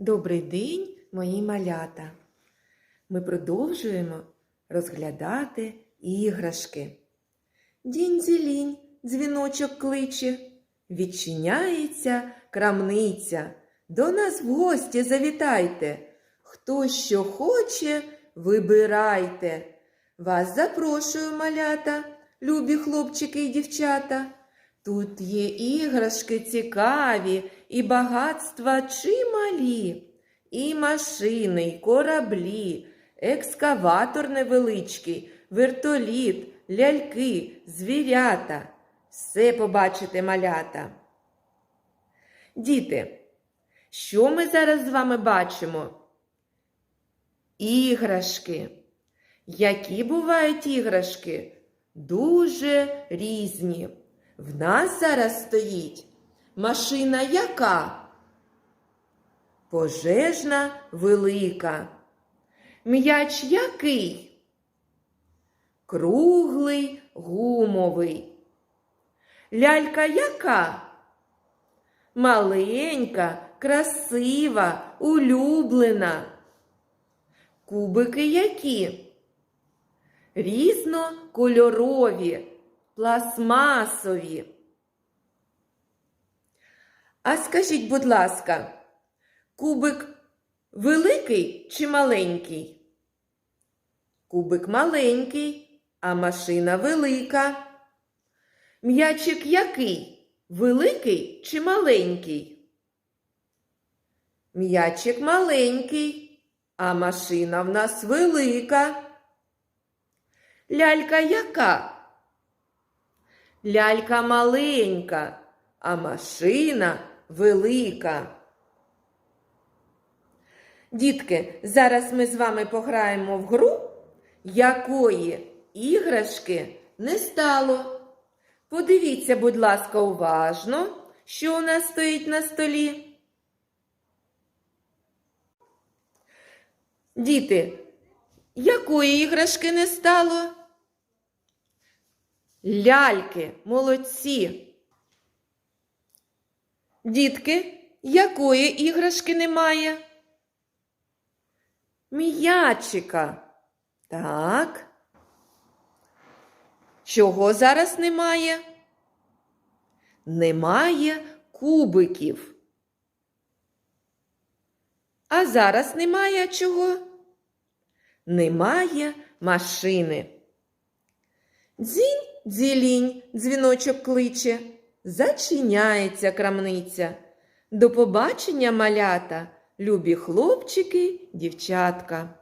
Добрий день, мої малята! Ми продовжуємо розглядати іграшки. Дінь-дзілінь, дзвіночок кличе, відчиняється крамниця. До нас в гості завітайте. Хто що хоче, вибирайте. Вас запрошую, малята, любі хлопчики і дівчата. Тут є іграшки цікаві і багатства чималі, і машини, і кораблі, екскаватор невеличкий, вертоліт, ляльки, звірята. Все побачите малята. Діти, що ми зараз з вами бачимо? Іграшки. Які бувають іграшки? Дуже різні. В нас зараз стоїть машина яка? Пожежна велика. М'яч який? Круглий гумовий. Лялька яка? Маленька, красива, улюблена. Кубики які? Різнокольорові, пластмасові. А скажіть, будь ласка, кубик великий чи маленький? Кубик маленький, а машина велика. М'ячик який? Великий чи маленький? М'ячик маленький, а машина в нас велика. Лялька яка? Лялька маленька, а машина велика. Дітки, зараз ми з вами пограємо в гру, якої іграшки не стало. Подивіться, будь ласка, уважно, що у нас стоїть на столі. Діти, якої іграшки не стало? Ляльки, молодці. Дітки, якої іграшки немає? М'ячика. Так. Чого зараз немає? Немає кубиків. А зараз немає чого? Немає машини. Дзінь, дзілінь, дзвіночок кличе, зачиняється крамниця. До побачення, малята, любі хлопчики, дівчатка.